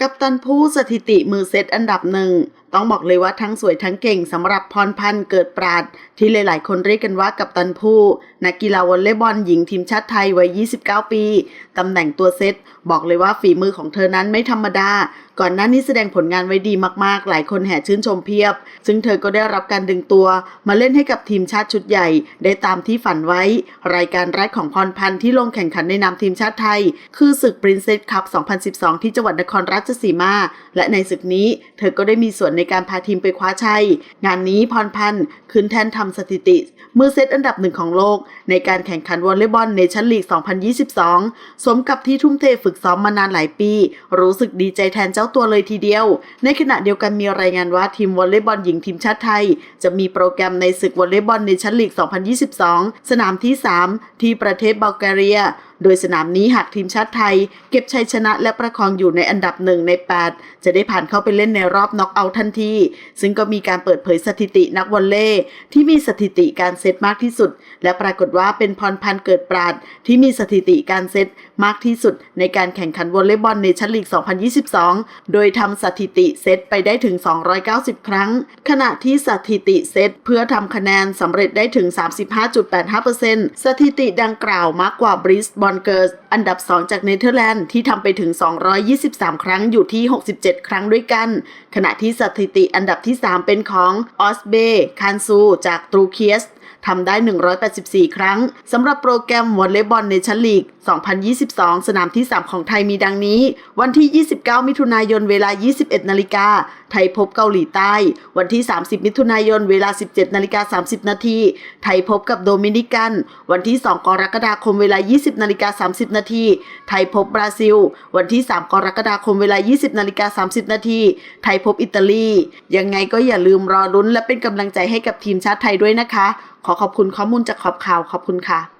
กัปตันผู้สถิติมือเซตอันดับหนึ่ง ต้องบอกเลยว่าทั้งสวยทั้งเก่งสำหรับพรพันธ์เกิดปราด ที่หลาย ๆ คนเรียกกันว่ากัปตันผู้ นักกีฬาวอลเลย์บอลหญิงทีมชาติไทยวัย 29 ปีตำแหน่งตัวเซต บอกเลยว่าฝีมือของเธอนั้นไม่ธรรมดา ก่อนหน้านี้แสดงผลงานไว้ดีมาก ๆ หลายคนแห่ชื่นชมเพียบ ซึ่งเธอก็ได้รับการดึงตัว มาเล่นให้กับทีมชาติชุดใหญ่ ได้ตามที่ฝันไว้ รายการแรกของพรพันธ์ที่ลงแข่งขันในนามทีมชาติไทย คือศึก Princess Cup 2012 ที่จังหวัดนครราชสีมา และในศึกนี้ เธอก็ได้มีส่วนในการพาทีมไปคว้าชัย งานนี้พรพันธ์ขึ้นแทนทำสถิติ มือเซตอันดับหนึ่งของโลก ในการแข่งขันวอลเลย์บอลเนชั่นลีก 2022 สมกับที่ทุ่มเทฝึกซ้อมมานานหลายปี รู้สึกดีใจแทนเจ้าตัวเลยทีเดียว ในขณะเดียวกันมีรายงานว่าทีมวอลเลย์บอลหญิงทีมชาติไทย จะมีโปรแกรมในศึกวอลเลย์บอลเนชั่นลีก 2022 สนามที่ 3 ที่ประเทศบัลแกเรีย โดยสนามนี้หากทีมชาติไทย เก็บชัยชนะและประคองอยู่ในอันดับหนึ่งใน 8 จะได้ผ่านเข้าไปเล่นในรอบน็อกเอาท์ทันที ซึ่งก็มีการเปิดเผยสถิตินักวอลเลย์ที่มีสถิติการเซตมากที่สุด และปรากฏว่าเป็นพรพันธ์เกิดปราดที่มีสถิติการเซตมากที่สุด ในการแข่งขันวอลเลย์บอลในชั้นลีก 2022 โดยทำสถิติเซตไปได้ถึง 290 ครั้ง ขณะที่สถิติเซตเพื่อทำคะแนนสำเร็จได้ถึง 35.85%สถิติดังกล่าวมากกว่าบริสบอลนเกิร์สอันดับ 2 จากเนเธอร์แลนด์ที่ทำไปถึง 223 ครั้งอยู่ที่ 67 ครั้งด้วยกัน ขณะที่สถิติอันดับที่ 3 เป็นของออสเบคานซูจากตรูเคียส ทำได้ 184 ครั้งสำหรับโปรแกรมวอลเลย์บอลเนชั่นลีก 2022 สนามที่ 3 ของไทยมีดังนี้ วันที่ 29 มิถุนายนเวลา 21 นาฬิกา ไทยพบเกาหลีใต้ วันที่ 30 มิถุนายนเวลา 17 นาฬิกา 30 นาที ไทยพบกับโดมินิกัน วันที่ 2 กรกฎาคมเวลา 20 นาฬิกา 30 นาที ไทยพบบราซิล วันที่ 3 กรกฎาคมเวลา 20 นาฬิกา 30 นาที ไทยพบอิตาลี ยังไงก็อย่าลืมรอรุ้นและเป็นกำลังใจให้กับทีมชาติไทยด้วยนะคะขอขอบคุณข้อมูลจากขอบข่าวขอบคุณค่ะ